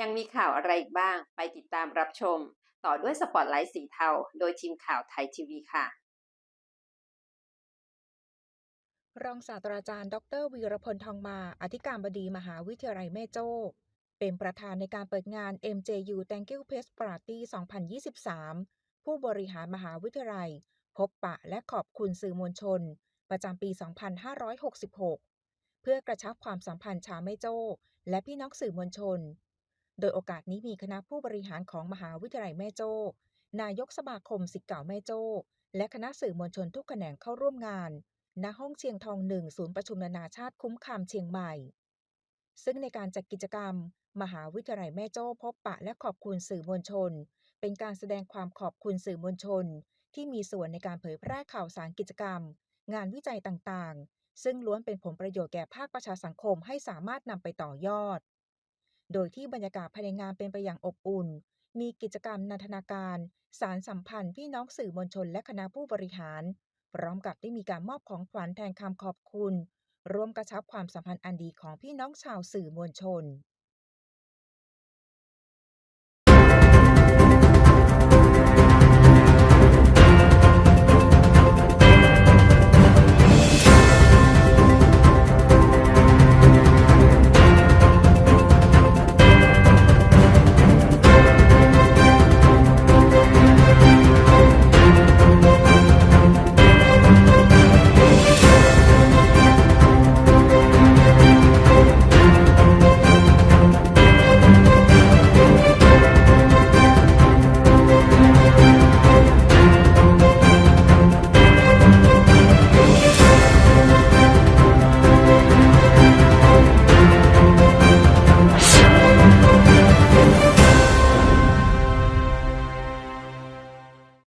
ยังมีข่าวอะไรอีกบ้าง ไปติดตามรับชม ต่อด้วยสปอตไลท์สีเทา โดยทีมข่าวไทยทีวีค่ะรองศาสตราจารย์ ดรวีรพลทองมา อธิการบดีมหาวิทยาลัยแม่โจ้ เป็นประธานในการเปิดงาน MJU Thank You Press Party 2023 ผู้บริหารมหาวิทยาลัย พบปะและขอบคุณสื่อมวลชน ประจำปี 2566 เพื่อกระชับความสัมพันธ์ชาวแม่โจ้ และพี่น้องสื่อมวลชน โดยโอกาสนี้มีคณะผู้บริหารของมหาวิทยาลัยแม่โจ้ นายกสมาคมศิษย์เก่าแม่โจ้ และคณะสื่อมวลชนทุกแขนงเข้าร่วมงาน ณ ห้องเชียงทองหนึ่งศูนย์ประชุมนานาชาติคุ้มคำเชียงใหม่ ซึ่งในการจัดกิจกรรม มหาวิทยาลัยแม่โจ้พบปะและขอบคุณสื่อมวลชน เป็นการแสดงความขอบคุณสื่อมวลชน ที่มีส่วนในการเผยแพร่ข่าวสารกิจกรรม งานวิจัยต่างๆ ซึ่งล้วนเป็นผลประโยชน์แก่ภาคประชาสังคมให้สามารถนำไปต่อยอด โดยที่บรรยากาศภายในงานเป็นไปอย่างอบอุ่น มีกิจกรรมนันทนาการ สารสัมพันธ์พี่น้องสื่อมวลชนและคณะผู้บริหาร พร้อมกับได้มีการมอบของขวัญแทนคำขอบคุณ ร่วมกระชับความสัมพันธ์อันดีของพี่น้องชาวสื่อมวลชน